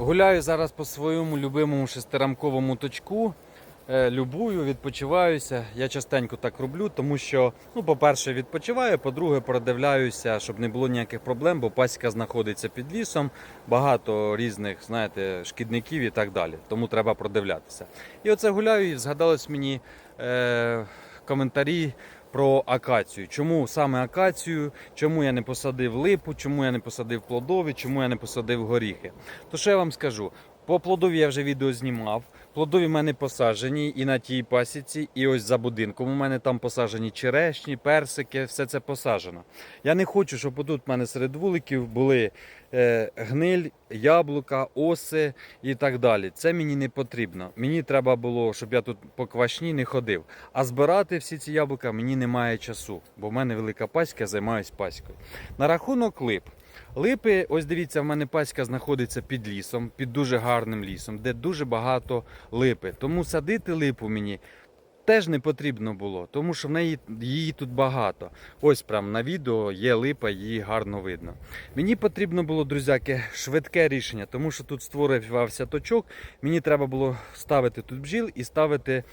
Гуляю зараз по своєму любимому шестирамковому точку. Е, Любую, відпочиваюся. Я частенько так роблю, тому що, ну, по-перше, відпочиваю, по-друге, продивляюся, щоб не було ніяких проблем, бо пасіка знаходиться під лісом, багато різних, знаєте, шкідників і так далі. Тому треба продивлятися. І оце гуляю, і згадалось мені е, коментарі про акацію. Чому саме акацію, чому я не посадив липу, чому я не посадив плодові, чому я не посадив горіхи. То що я вам скажу? По плодові я вже відео знімав. Плодові в мене посаджені і на тій пасіці, і ось за будинком. У мене там посаджені черешні, персики, все це посаджено. Я не хочу, щоб отут в мене серед вуликів були е, гниль, яблука, оси і так далі. Це мені не потрібно. Мені треба було, щоб я тут по квашні не ходив. А збирати всі ці яблука мені немає часу, бо в мене велика паська, я займаюся паською. На рахунок лип. Липи, ось дивіться, в мене паська знаходиться під лісом, під дуже гарним лісом, де дуже багато липи. Тому садити липу мені теж не потрібно було, тому що в неї її тут багато. Ось прям на відео є липа, її гарно видно. Мені потрібно було, друзяки, швидке рішення, тому що тут створювався точок. Мені треба було ставити тут бджіл і ставити,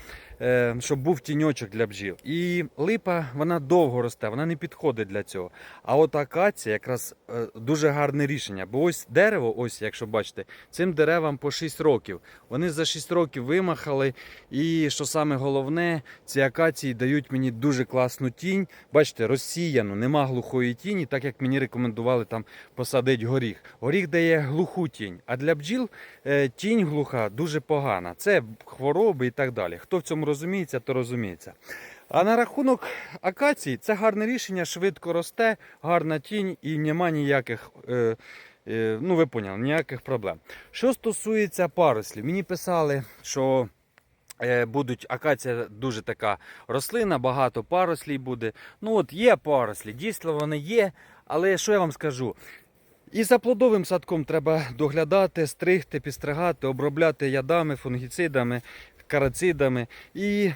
е, щоб був тіньочок для бджіл. І липа вона довго росте, вона не підходить для цього. А от акація якраз е, дуже гарне рішення. Бо ось дерево, ось якщо бачите, цим деревам по 6 років. Вони за 6 років вимахали. І що саме головне, ці акації дають мені дуже класну тінь. Бачите, розсіяну, нема глухої тіні, так як мені рекомендували там посадити горіх. Горіх дає глуху тінь. А для бджіл е, тінь глуха дуже погана. Це хвороби і так далі. Хто в цьому розуміється, то розуміється. А на рахунок акації це гарне рішення, швидко росте, гарна тінь і нема ніяких. Е, е, Ну, ви поняли, ніяких проблем. Що стосується парослів, мені писали, що будуть акація дуже така рослина, багато парослів буде. Ну от є парослі, дійсно вони є, але що я вам скажу? І за плодовим садком треба доглядати, стригти, підстригати, обробляти ядами, фунгіцидами, карацидами. І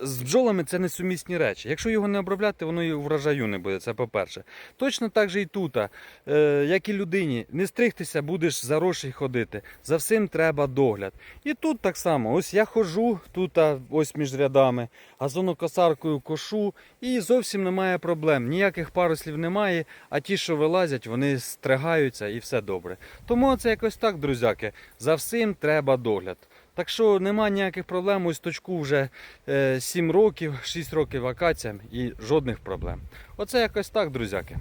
з бджолами це несумісні речі. Якщо його не обробляти, воно і врожаю не буде. Це по-перше. Точно так же і тут, е, як і людині, не стригтися, будеш за гроші ходити. За всім треба догляд. І тут так само. Ось я ходжу тут, ось між рядами, газонокосаркою кошу, і зовсім немає проблем. Ніяких парослів немає, а ті, що вилазять, вони стригаються і все добре. Тому це якось так, друзяки. За всім треба догляд. Так що нема ніяких проблем. Ось точку вже е, 7 років, 6 років акаціям і жодних проблем. Оце якось так, друзяки.